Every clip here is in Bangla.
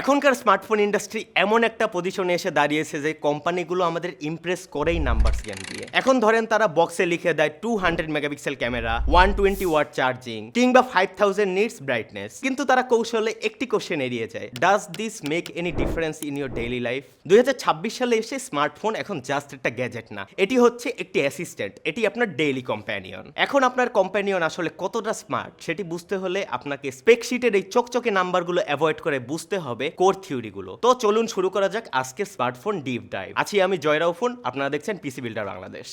এখনকার স্মার্টফোন ইন্ডাস্ট্রি এমন একটা পজিশনে এসে দাঁড়িয়েছে যে কোম্পানিগুলো আমাদের ইমপ্রেস করেই নাম্বার স্ক্যান দিয়ে। এখন ধরেন তারা বক্সে লিখে দেয় two hundred megapixel camera one twenty watt charging কিংবা ফাইভ থাউজেন্ড নিটস ব্রাইটনেস কিন্তু তারা কৌশলে একটি কোশ্চেন এড়িয়ে যায় does this make any difference in your daily life দুই হাজার ছাব্বিশ সালে এসে স্মার্টফোন এখন জাস্ট একটা গ্যাজেট না, এটি হচ্ছে একটি অ্যাসিস্ট্যান্ট এটি আপনার ডেইলি কম্প্যানিয়ন এখন আপনার কম্প্যানিয়ন আসলে কতটা স্মার্ট সেটি বুঝতে হলে আপনাকে স্পেকশিটের এই চকচকে নাম্বারগুলো অ্যাভয়েড করে বুঝতে হবে কোর থিওরিগুলো তো চলুন শুরু করা যাক আজকে স্মার্টফোন ডিপ ডাইভ আছি আমি জয়রাও ফোন, আপনারা দেখছেন পিসি বিল্ডার বাংলাদেশ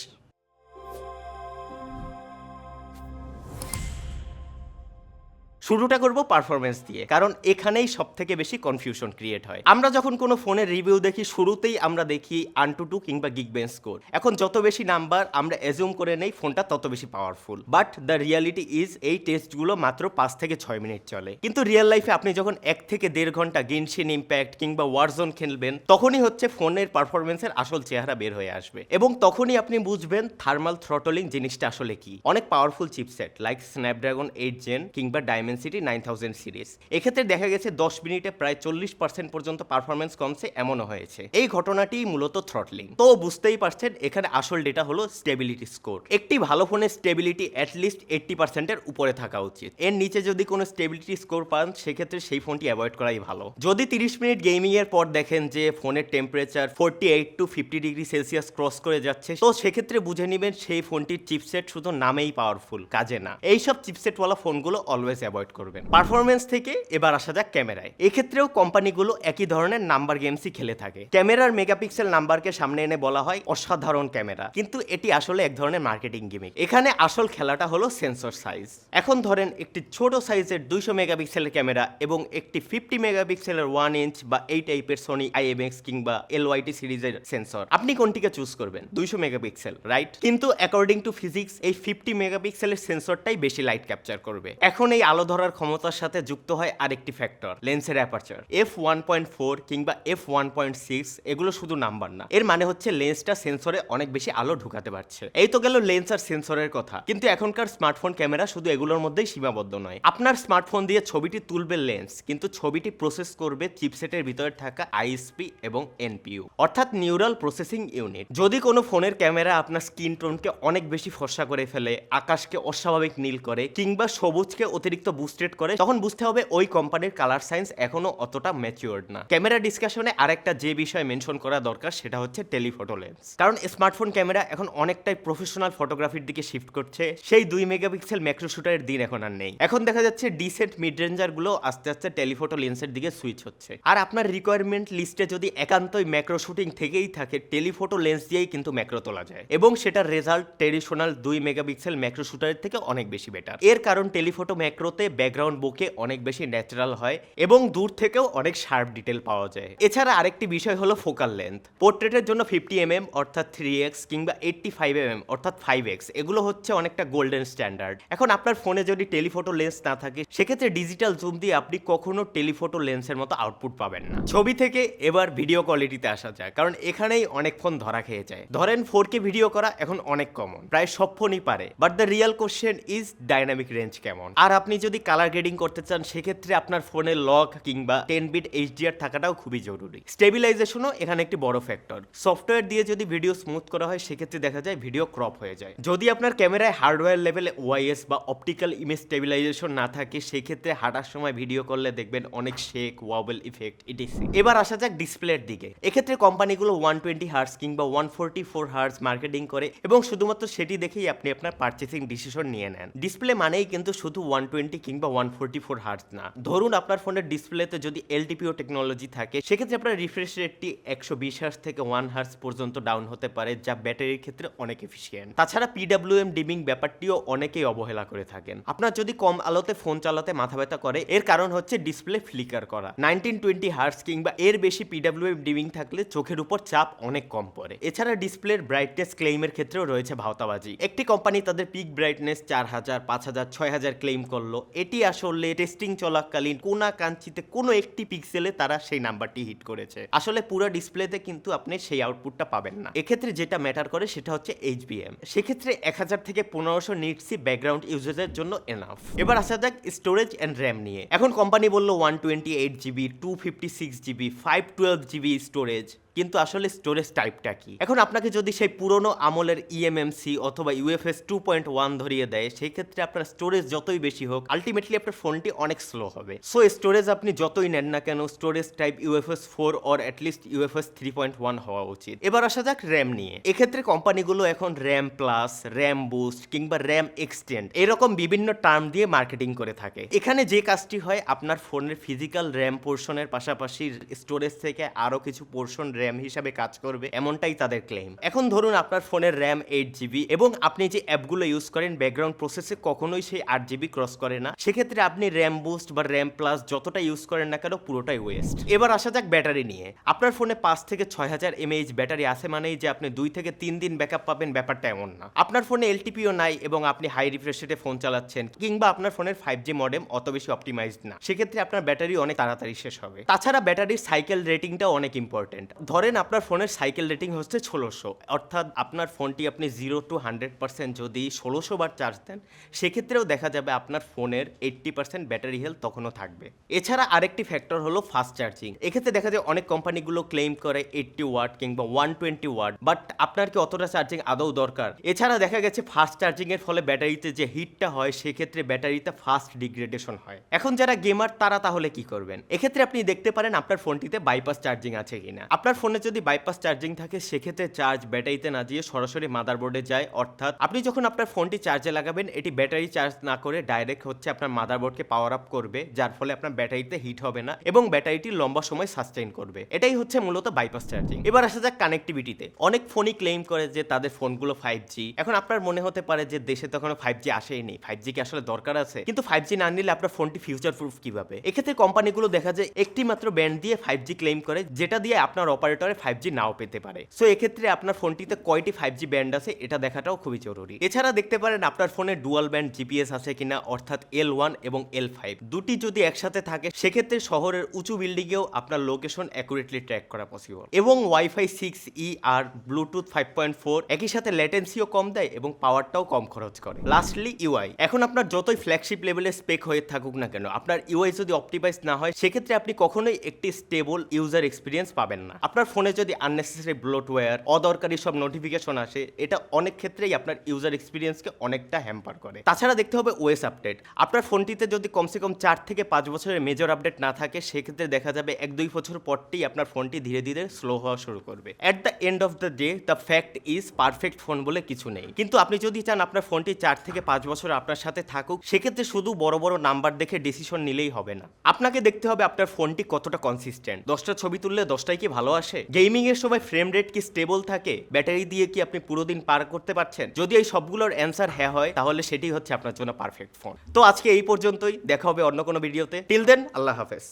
শুরুটা করব পারফরমেন্স দিয়ে, কারণ এখানেই সব থেকে বেশি কনফিউশন ক্রিয়েট হয়। আমরা যখন কোনো ফোনের রিভিউ দেখি, শুরুতেই আমরা দেখি আনটু টু কিংবা গিগবেন স্কোর এখন যত বেশি নাম্বার আমরা এজুম করে নেই ফোনটা তত বেশি powerful but the reality is এই টেস্টগুলো মাত্র পাঁচ থেকে ছয় মিনিট চলে। কিন্তু রিয়েল লাইফে আপনি যখন এক থেকে দেড় ঘণ্টা গেনশিন ইম্প্যাক্ট কিংবা ওয়ারজোন খেলবেন, তখনই হচ্ছে ফোনের পারফরমেন্সের আসল চেহারা বের হয়ে আসবে। এবং তখনই আপনি বুঝবেন থার্মাল থ্রটলিং জিনিসটা আসলে কি। অনেক powerful chipset like Snapdragon eight gen কিংবা ডায়মেনসিটি নাইন থাউজেন্ড সিরিজ এক্ষেত্রে দেখা গেছে দশ মিনিটে প্রায় চল্লিশ পার্সেন্ট পর্যন্ত পারফরমেন্স কমছে, এমনও হয়েছে। এই ঘটনাটি মূলত থ্রটলিং তো বুঝতেই পারছেন, এখানে আসল ডেটা হলো স্টেবিলিটি স্কোর একটি ভালো ফোনের স্টেবিলিটি অ্যাটলিস্ট এইট্টি পার্সেন্টের উপরে থাকা উচিত। এর নিচে যদি কোনো স্টেবিলিটি স্কোর পান, সেক্ষেত্রে সেই ফোনটি অ্যাভয়েড করাই ভালো। যদি তিরিশ মিনিট গেমিং এর পর দেখেন যে ফোনের temperature forty eight to fifty degree Celsius cross করে যাচ্ছে, তো সেক্ষেত্রে বুঝে নেবেন সেই ফোনটির চিপসেট শুধু নামেই পাওয়ারফুল কাজে না। এইসব চিপসেটওয়ালা ফোনগুলো অলওয়েজ অ্যাভয়েড করবেন। পারফরমেন্স থেকে এবার আসা যাক ক্যামেরায়। এক্ষেত্রেও কোম্পানিগুলো একই ধরনের নাম্বার গেমসই খেলে থাকে। ক্যামেরার মেগাপিক্সেল নাম্বারকে সামনে এনে বলা হয় অসাধারণ ক্যামেরা। কিন্তু এটি আসলে এক ধরনের মার্কেটিং গেমিং এখানে আসল খেলাটা হলো সেন্সর সাইজ। এখন ধরেন একটি ছোট সাইজের দুইশো মেগাপিক্সেলের ক্যামেরা এবং একটি ফিফটি মেগাপিক্সেলের ওয়ান ইঞ্চ বা এই টাইপের সোনি আই এম আইএমএক্স কিংবা এলওয়াইটি সিরিজের সেন্সর। আপনি কোনটিকে চুজ করবেন? দুইশো মেগাপিক্সেল রাইট কিন্তু অ্যাকর্ডিং টু ফিজিক্স এই ফিফটি মেগাপিক্সেলের সেন্সরটাই বেশি লাইট ক্যাপচার করবে। এখন এই আলো ধরার ক্ষমতার সাথে যুক্ত হয় আরেকটি ফ্যাক্টর লেন্সের aperture F one point four কিংবা এফ ওয়ান পয়েন্ট সিক্স এগুলো শুধু নাম্বার না, এর মানে হচ্ছে লেন্সটা সেন্সরে অনেক বেশি আলো ঢুকাতে পারছে। এই তো গেল লেন্স আর সেন্সরের কথা। কিন্তু এখনকার স্মার্টফোন ক্যামেরা শুধু এগুলোর মধ্যেই সীমাবদ্ধ নয়। আপনার স্মার্টফোন দিয়ে ছবিটি তুলবে লেন্স, কিন্তু ছবিটি প্রসেস করবে চিপসেটের ভিতরে থাকা আইএসপি এবং এনপিইউ অর্থাৎ নিউরাল প্রসেসিং ইউনিট যদি কোনো ফোনের ক্যামেরা আপনার স্কিন টোনকে অনেক বেশি ফর্সা করে ফেলে, আকাশকে অস্বাভাবিক নীল করে, কিংবা সবুজকে অতিরিক্ত বুস্টেড করে, তখন বুঝতে হবে ওই কোম্পানির কালার সায়েন্স এখনও অতটা ম্যাচিওর্ড না। ক্যামেরা ডিসকাশনে আরেকটা যে বিষয় মেনশন করা দরকার, সেটা হচ্ছে টেলিফটো লেন্স কারণ স্মার্টফোন ক্যামেরা এখন অনেকটাই প্রফেশনাল ফটোগ্রাফির দিকে শিফট করছে। সেই দুই মেগাপিক্সেল ম্যাক্রো শুটারের দিন এখন আর নেই। এখন দেখা যাচ্ছে ডিসেন্ট মিড রেঞ্জারগুলো আস্তে আস্তে টেলিফটো লেন্সের দিকে সুইচ হচ্ছে। আর আপনার রিকোয়ারমেন্ট লিস্টে যদি একান্তই ম্যাক্রো শুটিং থেকেই থাকে টেলিফটো লেন্স দিয়েই কিন্তু ম্যাক্রো তোলা যায়। এবং সেটার রেজাল্ট ট্রেডিশনাল দুই মেগাপিক্সেল ম্যাক্রো শুটারের থেকে অনেক বেশি বেটার এর কারণ টেলিফটো ম্যাক্রোতে ব্যাকগ্রাউন্ড বুকে অনেক বেশি ন্যাচারাল হয় এবং দূর থেকেও অনেক শার্প ডিটেল পাওয়া যায়। এছাড়া আরেকটি বিষয় হলো ফোকাল লেন্থ পোর্ট্রেটের জন্য ফিফটি এম এম অর্থাৎ থ্রি এক্স কিংবা এইটটি ফাইভ এম এম অর্থাৎ ফাইভ এক্স এগুলো হচ্ছে অনেকটা গোল্ডেন স্ট্যান্ডার্ড এখন আপনার ফোনে যদি টেলিফটো লেন্স না থাকে, সেক্ষেত্রে ডিজিটাল জুম দিয়ে আপনি কখনো টেলিফটো লেন্সের মতো আউটপুট পাবেন না। ছবি থেকে এবার ভিডিও কোয়ালিটিতে আসা যায় কারণ এখানেই অনেক ফোন ধরা খেয়ে যায়। ধরেন ফোর কে ভিডিও করা এখন অনেক কমন প্রায় সব ফোনই পারে but the real question is dynamic range কেমন? আর আপনি যদি কালার গ্রেডিং করতে চান, সেক্ষেত্রে আপনার ফোনে লক কিংবা টেন বিট এইচডিআর থাকাটাও খুবই জরুরি। স্টেবিলাইজেশনও এখানে একটি বড় ফ্যাক্টর সফটওয়্যার দিয়ে যদি ভিডিও স্মুথ করা হয়, সেক্ষেত্রে দেখা যায় ভিডিও ক্রপ হয়ে যায়। যদি আপনার ক্যামেরায় হার্ডওয়্যার লেভেলে ওয়াইএস বা অপটিক্যাল ইমেজ স্টেবিলাইজেশন না থাকে, সেক্ষেত্রে হাঁটার সময় ভিডিও করলে দেখবেন অনেক শেক ওয়াবেল ইফেক্ট ইটিসি এবার আসা যাক ডিসপ্লের দিকে। এক্ষেত্রে কোম্পানিগুলো ওয়ান টোয়েন্টি হার্স কিংবা one forty four hertz marketing করে এবং শুধুমাত্র সেটি দেখেই আপনি আপনার পার্চেসিং ডিসিশন নিয়ে নেন। ডিসপ্লে মানেই কিন্তু শুধু ওয়ান টোয়েন্টি কিংবা ওয়ান ফোরটি ফোর হার্স না। ধরুন আপনার ফোনের ডিসপ্লেতে যদি এলটিপিও টেকনোলজি থাকে, সেক্ষেত্রে আপনার রিফ্রেশ রেটটি একশো বিশ হার্স থেকে ওয়ান হার্স পর্যন্ত ডাউন হতে পারে, যা ব্যাটারির ক্ষেত্রে অনেক এফিসিয়েন্ট তাছাড়া পিডাব্লিউএম ডিমিং ব্যাপারটিও অনেকেই অবহেলা করে থাকেন। আপনার যদি কম আলোতে ফোন চালাতে মাথা ব্যথা করে, এর কারণ হচ্ছে ডিসপ্লে ফ্লিকার করা। নাইনটিন টোয়েন্টি হার্স কিংবা এর বেশি পিডাব্লিউএম ডিমিং থাকলে চোখের উপর চাপ অনেক কম পড়ে। এছাড়া ডিসপ্লের ব্রাইটনেস ক্লেইমের ক্ষেত্রেও রয়েছে ভাওতাবাজি। একটি কোম্পানি তাদের পিক ব্রাইটনেস চার হাজার, পাঁচ হাজার, ছয় হাজার ক্লেইম করল। এটি আসলে টেস্টিং চলাকালীন কোনা কাঞ্চিতে কোনো একটি পিক্সেলে তারা সেই নাম্বারটি হিট করেছে। আসলে পুরো ডিসপ্লেতে কিন্তু আপনি সেই আউটপুটটা পাবেন না। এক্ষেত্রে যেটা ম্যাটার করে সেটা হচ্ছে এইচবিএম সেক্ষেত্রে এক হাজার থেকে পনেরোশো নিটসি ব্যাকগ্রাউন্ড ইউজেজের জন্য এনাফ এবার আসা যাক স্টোরেজ অ্যান্ড র্যাম নিয়ে। এখন কোম্পানি বলল one twenty eight GB two fifty six GB five twelve GB storage কিন্তু আসলে স্টোরেজ টাইপটা কি? এখন আপনাকে যদি সেই পুরনো আমলের E ইএমএমসি অথবা ইউএফএস টু পয়েন্ট ওয়ান ধরিয়ে দেয়, সেই ক্ষেত্রে আপনার স্টোরেজ যতই বেশি হোক আলটিমেটলি আপনার ফোনটি অনেক স্লো হবে। সো স্টোরেজ আপনি যতই নেন না কেন storage type UFS four or at least UFS three point one হওয়া উচিত। এবার আসা যাক র্যাম নিয়ে। এক্ষেত্রে কোম্পানিগুলো এখন র্যাম প্লাস র্যাম বুস্ট কিংবা র্যাম এক্সটেন্ড এরকম বিভিন্ন টার্ম দিয়ে মার্কেটিং করে থাকে। এখানে যে কাজটি হয়, আপনার ফোনের ফিজিক্যাল র্যাম পোর্শনের পাশাপাশি স্টোরেজ থেকে আরও কিছু পোর্শন র্যাম হিসাবে কাজ করবে, এমনটাই তাদের ক্লেম এখন ধরুন আপনার ফোনের র্যাম এইট জিবি এবং আপনি যে অ্যাপগুলো ইউজ করেন ব্যাকগ্রাউন্ড প্রসেসে কখনোই সেই আট জিবি ক্রস করে না। সেক্ষেত্রে আপনি র্যাম বুস্ট বা র্যাম প্লাস যতটা ইউজ করেন না কেন, পুরোটাই ওয়েস্ট এবার আসা যাক ব্যাটারি নিয়ে। আপনার ফোনে পাঁচ থেকে ছয় হাজার এমএইচ ব্যাটারি আছে মানেই যে আপনি দুই থেকে তিন দিন ব্যাকআপ পাবেন, ব্যাপারটা এমন না। আপনার ফোনে এলটিপিও নাই এবং আপনি হাই রিফ্রেশে ফোন চালাচ্ছেন, কিংবা আপনার ফোনের ফাইভ জি মডেম অত বেশি অপটিমাইজড না। সেক্ষেত্রে আপনার ব্যাটারি অনেক তাড়াতাড়ি শেষ হবে। তাছাড়া ব্যাটারির সাইকেল রেটিংটাও অনেক ইম্পর্টেন্ট ধরেন আপনার ফোনের সাইকেল রেটিং হচ্ছে ষোলোশো, অর্থাৎ আপনার ফোনটি আপনি জিরো টু হান্ড্রেড পার্সেন্ট যদি ষোলোশো বার চার্জ দেন, সেক্ষেত্রেও দেখা যাবে আপনার ফোনের এইট্টি পার্সেন্ট ব্যাটারি হেলথ তখনও থাকবে। এছাড়া আরেকটি ফ্যাক্টর হলো ফাস্ট চার্জিং এক্ষেত্রে দেখা যায় অনেক কোম্পানিগুলো ক্লেম করে এইট্টি ওয়াট কিংবা ওয়ান টোয়েন্টি ওয়াট বাট আপনার কি অতটা চার্জিং আদৌ দরকার? এছাড়া দেখা গেছে ফাস্ট চার্জিং এর ফলে ব্যাটারিতে যে হিটটা হয়, সেক্ষেত্রে ব্যাটারিতে ফাস্ট ডিগ্রেডেশন হয়। এখন যারা গেমার তারা তাহলে কি করবেন? এক্ষেত্রে আপনি দেখতে পারেন আপনার ফোনটিতে বাইপাস চার্জিং আছে কিনা। আপনার ফোনে যদি বাইপাস চার্জিং থাকে, সেক্ষেত্রে চার্জ ব্যাটারিতে না দিয়ে সরাসরি মাদারবোর্ডে যায়। অর্থাৎ আপনি যখন আপনার ফোনটি চার্জে লাগাবেন, এটি ব্যাটারি চার্জ না করে ডাইরেক্ট হচ্ছে আপনার মাদারবোর্ডকে পাওয়ার আপ করবে, যার ফলে আপনার ব্যাটারিতে হিট হবে না এবং ব্যাটারিটি লম্বা সময় সাস্টেইন করবে। এটাই হচ্ছে মূলত বাইপাস চার্জিং এবার আসা যাক কানেক্টিভিটিতে অনেক ফোনই ক্লেম করে যে তাদের ফোনগুলো ফাইভ জি এখন আপনার মনে হতে পারে যে দেশে তখন ফাইভ জি আসেনি ফাইভ জি কি আসলে দরকার আছে? কিন্তু ফাইভ জি না নিলে আপনার ফোনটি ফিউচার প্রুফ কীভাবে? এক্ষেত্রে কোম্পানিগুলো দেখা যায় একটি মাত্র ব্যান্ড দিয়ে ফাইভ জি ক্লেম করে, যেটা দিয়ে আপনার অপারেটরে ফাইভ জি নাও পেতে পারে। সো এক্ষেত্রে আপনার ফোনটিতে কয়টি ফাইভ জি ব্যান্ড আছে, এটা দেখাটাও খুবই জরুরি। এছাড়া দেখতে পারেন আপনার ফোনে ডুয়াল ব্যান্ড জিপিএস আছে কিনা, অর্থাৎ এল ওয়ান এবং এল ফাইভ দুটি যদি একসাথে থাকে, সেক্ষেত্রে শহরের উঁচু বিল্ডিংয়েও আপনার লোকেশন অ্যাকুরেটলি ট্র্যাক করা পসিবল এবং ওয়াইফাই সিক্স ই আর ব্লুটুথ ফাইভ পয়েন্ট ফোর একই সাথে ল্যাটেন্সিও কম দেয় এবং পাওয়ারটাও কম খরচ করে। লাস্টলি ইউআই এখন আপনার যতই ফ্ল্যাগশিপ লেভেলের স্পেক হয়ে থাকুক না কেন, আপনার ইউআই যদি অপটিমাইজ না হয়, সেক্ষেত্রে আপনি কখনোই একটি স্টেবল ইউজার এক্সপিরিয়েন্স পাবেন না। আপনার ফোনে যদি আননেসেসারি ব্লোটওয়্যার অদরকারি সব নোটিফিকেশন আসে, এটা অনেক ক্ষেত্রেই আপনার ইউজার এক্সপিরিয়েন্সকে অনেকটা হ্যাম্পার করে। তাছাড়া দেখতে হবে ওএস আপডেট আপনার ফোনটিতে যদি কমসে কম চার থেকে পাঁচ বছরের মেজর আপডেট না থাকে, সেক্ষেত্রে দেখা যাবে এক দুই বছর পরতেই আপনার ফোনটি ধীরে ধীরে স্লো হওয়া শুরু করবে। At the end of the day the fact is perfect phone বলে কিছু নেই। কিন্তু আপনি যদি চান আপনার ফোনটি চার থেকে পাঁচ বছর আপনার সাথে থাকুক, সেক্ষেত্রে শুধু বড় বড় নাম্বার দেখে ডিসিশন নিলেই হবে না। আপনাকে দেখতে হবে আপনার ফোনটি কতটা কনসিস্টেন্ট দশটা ছবি তুললে দশটাই কি ভালো আসে গেমিং এর সময় ফ্রেম রেট কি স্টেবল থাকে? ব্যাটারি দিয়ে কি আপনি পুরো দিন পার করতে পারছেন? যদি এই সবগুলোর অ্যান্সার হ্যাঁ হয়, তাহলে সেটি হচ্ছে আপনার জন্য পারফেক্ট ফোন তো আজকে এই পর্যন্তই। দেখা হবে অন্য কোনো ভিডিওতে টিল দেন আল্লাহ হাফেজ।